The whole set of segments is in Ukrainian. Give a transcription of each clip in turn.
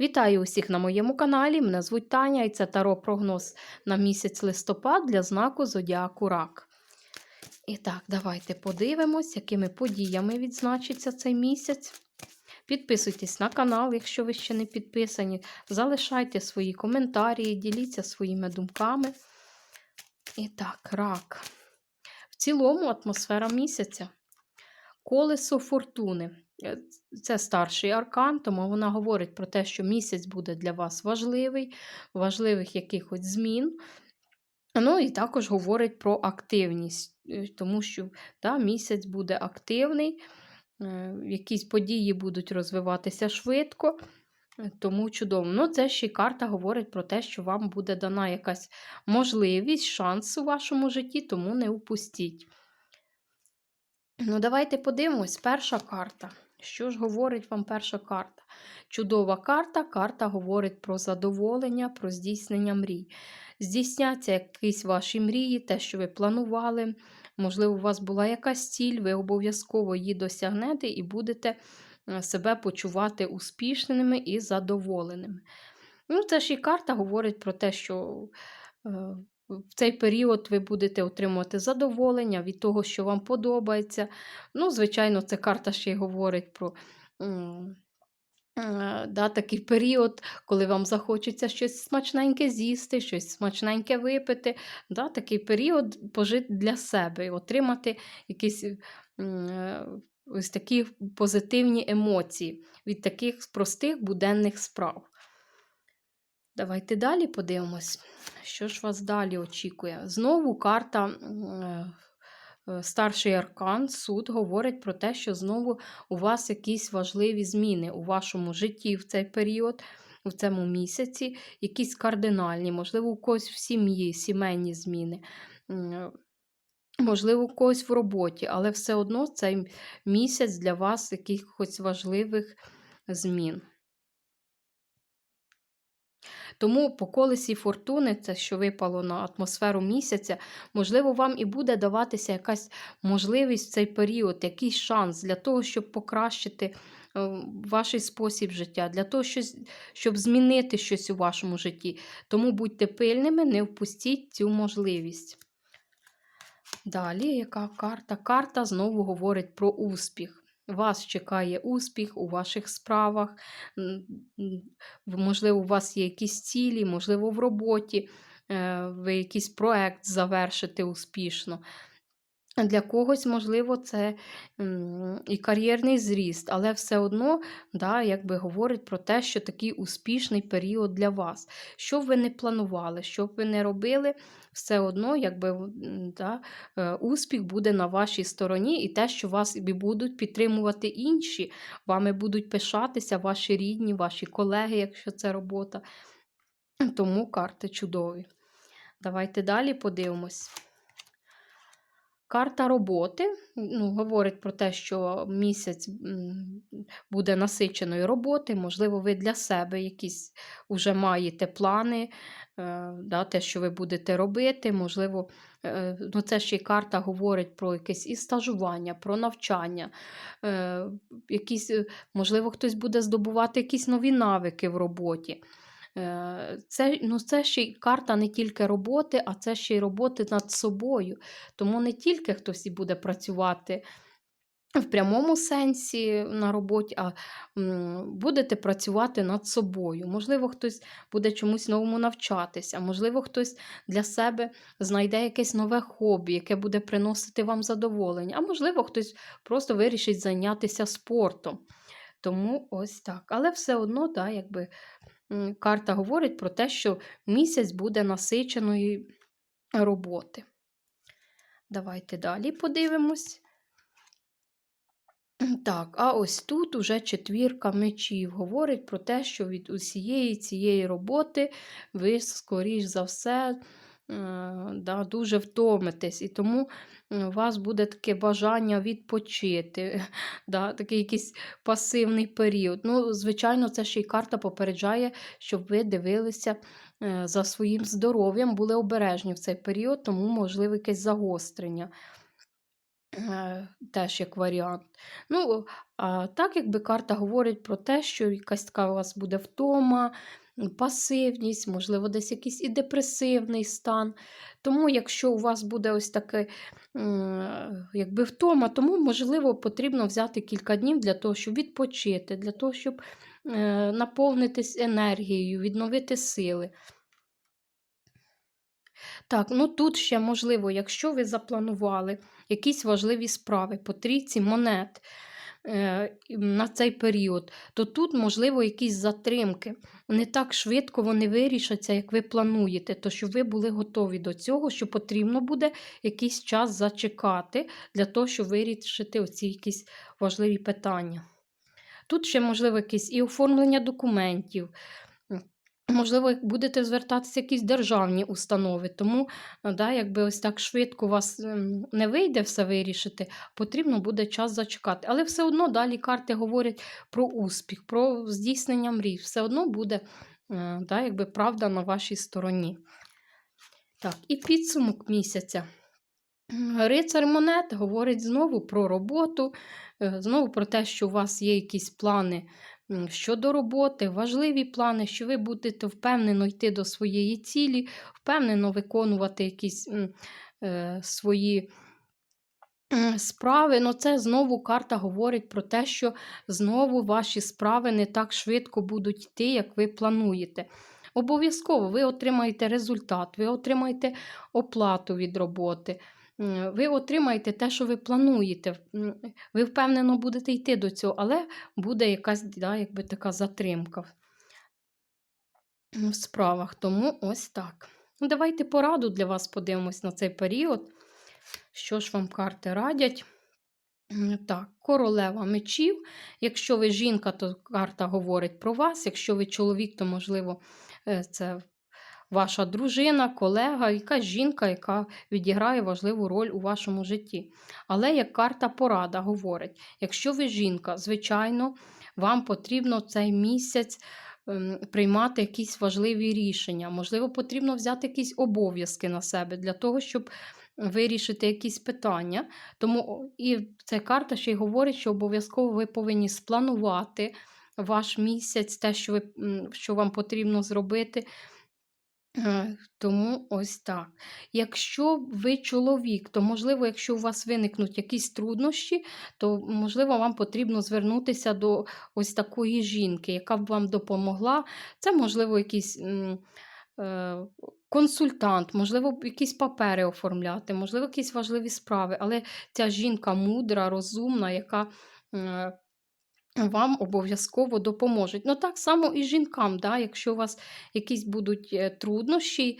Вітаю усіх на моєму каналі. Мене звуть Таня і це таро прогноз на місяць листопад для знаку Зодіаку Рак. І так, давайте подивимось, якими подіями відзначиться цей місяць. Підписуйтесь на канал, якщо ви ще не підписані. Залишайте свої коментарі, діліться своїми думками. І так, рак. В цілому атмосфера місяця. Колесо фортуни. Е, Це старший аркан, тому вона говорить про те, що місяць буде для вас важливий, важливих якихось змін. Ну і також говорить про активність, е, тому що да, місяць буде активний, е, якісь події будуть розвиватися швидко, тому чудово. Ну, це ще й карта говорить про те, що вам буде дана якась можливість, шанс у вашому житті, тому не упустіть. Ну, давайте подивимось. Перша карта. Що ж говорить вам перша карта? Чудова карта. Карта говорить про задоволення, про здійснення мрій. Здійсняться якісь ваші мрії, те, що ви планували. Можливо, у вас була якась ціль, ви обов'язково її досягнете і будете е, себе почувати успішними і задоволеними. Ну, Це ж і карта говорить про те, що е, в цей період ви будете отримувати задоволення від того, що вам подобається. Ну, Звичайно, ця карта ще й говорить про е, да, такий період, коли вам захочеться щось смачненьке з'їсти, щось смачненьке випити. Да, Такий період пожити для себе і отримати якісь е, ось такі позитивні емоції від таких простих буденних справ. Давайте далі подивимось, що ж вас далі очікує. Знову карта е, е, Старший аркан, суд говорить про те, що знову у вас якісь важливі зміни у вашому житті в цей період, в цьому місяці, якісь кардинальні, можливо, у когось в сім'ї, сімейні зміни. Е, можливо, у когось в роботі, але все одно цей місяць для вас якихось важливих змін. Тому по колесі фортуни, це що випало на атмосферу місяця, можливо, вам і буде даватися якась можливість в цей період, якийсь шанс для того, щоб покращити. Е, ваш спосіб життя, для того, щоб змінити щось у вашому житті. Тому будьте пильними, не впустіть цю можливість. Далі, яка карта? Карта знову говорить про успіх. Вас чекає успіх у ваших справах, можливо, у вас є якісь цілі, можливо, в роботі е, ви якийсь проект завершите успішно. Для когось, можливо, це і кар'єрний зріст, але все одно да, якби говорить про те, що такий успішний період для вас. Що б ви не планували, що б ви не робили, все одно якби, да, е, успіх буде на вашій стороні, і те, що вас будуть підтримувати інші, вами будуть пишатися ваші рідні, ваші колеги, якщо це робота. Тому карти чудові. Давайте далі подивимось. Карта роботи ну, говорить про те, що місяць буде насиченою роботи, можливо, ви для себе якісь вже маєте плани, е, да, те, що ви будете робити. Можливо, е, ну, це ще й карта говорить про якесь і стажування, про навчання. Е, якісь, Можливо, хтось буде здобувати якісь нові навики в роботі. Е, це ну, це ще й карта не тільки роботи, а це ще й роботи над собою. Тому не тільки хтось і буде працювати в прямому сенсі на роботі, а будете працювати над собою. Можливо, хтось буде чомусь новому навчатися, можливо, хтось для себе знайде якесь нове хобі, яке буде приносити вам задоволення, а можливо, хтось просто вирішить зайнятися спортом. Тому ось так. Але все одно, да, якби карта говорить про те, що місяць буде насиченої роботи. Давайте далі подивимось. Так, а ось тут уже четвірка мечів говорить про те, що від усієї цієї роботи ви, скоріш за все, да, дуже втомитесь, і тому у вас буде таке бажання відпочити, да, такий якийсь пасивний період. Ну, Звичайно, це ще й карта попереджає, щоб ви дивилися е, за своїм здоров'ям, були обережні в цей період, тому можливе якесь загострення. Е, Теж як варіант. Ну, а так, якби карта говорить про те, що якась така у вас буде втома, пасивність, можливо, десь якийсь і депресивний стан. Тому, якщо у вас буде ось таке якби втома, тому, можливо, потрібно взяти кілька днів для того, щоб відпочити, для того, щоб е, наповнитись енергією, відновити сили. Так, ну тут ще можливо, якщо ви запланували якісь важливі справи по трійці монет на цей період, то тут, можливо, якісь затримки. Не так швидко вони вирішаться, як ви плануєте, то щоб ви були готові до цього, що потрібно буде якийсь час зачекати для того, щоб вирішити оці якісь важливі питання. Тут ще, можливо, якісь і оформлення документів. Можливо, будете звертатися в якісь державні установи, тому е, да, якби ось так швидко у вас ем, не вийде все вирішити, потрібно буде час зачекати. Але все одно далі карти говорять про успіх, про здійснення мрій. Все одно буде е, да, якби правда на вашій стороні. Так, і підсумок місяця. Рицар монет говорить знову про роботу, е, знову про те, що у вас є якісь плани щодо роботи, важливі плани, що ви будете впевнено йти до своєї цілі, впевнено виконувати якісь е, свої справи. Ну, це знову карта говорить про те, що знову ваші справи не так швидко будуть йти, як ви плануєте. Обов'язково ви отримаєте результат, ви отримаєте оплату від роботи. Ви отримаєте те, що ви плануєте. Ви впевнено будете йти до цього, але буде якась да, якби така затримка в в справах. Тому ось так. Ну, Давайте пораду для вас подивимось на цей період. Що ж вам карти радять? Так, королева мечів. Якщо ви жінка, то карта говорить про вас. Якщо ви чоловік, то, можливо, е, це ваша дружина, колега, якась жінка, яка відіграє важливу роль у вашому житті. Але як карта порада говорить, якщо ви жінка, звичайно, вам потрібно цей місяць ем, приймати якісь важливі рішення. Можливо, потрібно взяти якісь обов'язки на себе для того, щоб вирішити якісь питання. Тому і ця карта ще й говорить, що обов'язково ви повинні спланувати ваш місяць, те, що, ви, що вам потрібно зробити. Е, Тому ось так. Якщо ви чоловік, то можливо, якщо у вас виникнуть якісь труднощі, то можливо вам потрібно звернутися до ось такої жінки, яка б вам допомогла. Це, можливо, якийсь е, консультант, можливо, якісь папери оформляти, можливо, якісь важливі справи. Але ця жінка мудра, розумна, яка. Е, вам обов'язково допоможуть. Ну, так само і жінкам, да, якщо у вас якісь будуть е, труднощі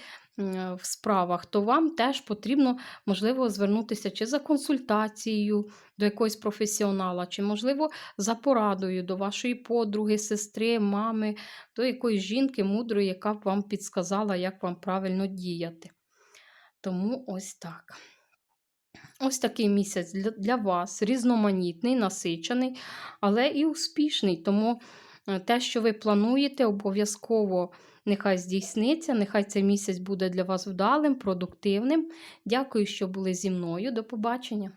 в справах, то вам теж потрібно, можливо, звернутися чи за консультацією до якогось професіонала, чи, можливо, за порадою до вашої подруги, сестри, мами, до якоїсь жінки мудрої, яка б вам підсказала, як вам правильно діяти. Тому ось так. Ось такий місяць для, вас різноманітний, насичений, але і успішний. Тому е, те, що ви плануєте, обов'язково нехай здійсниться, нехай цей місяць буде для вас вдалим, продуктивним. Дякую, що були зі мною. До побачення!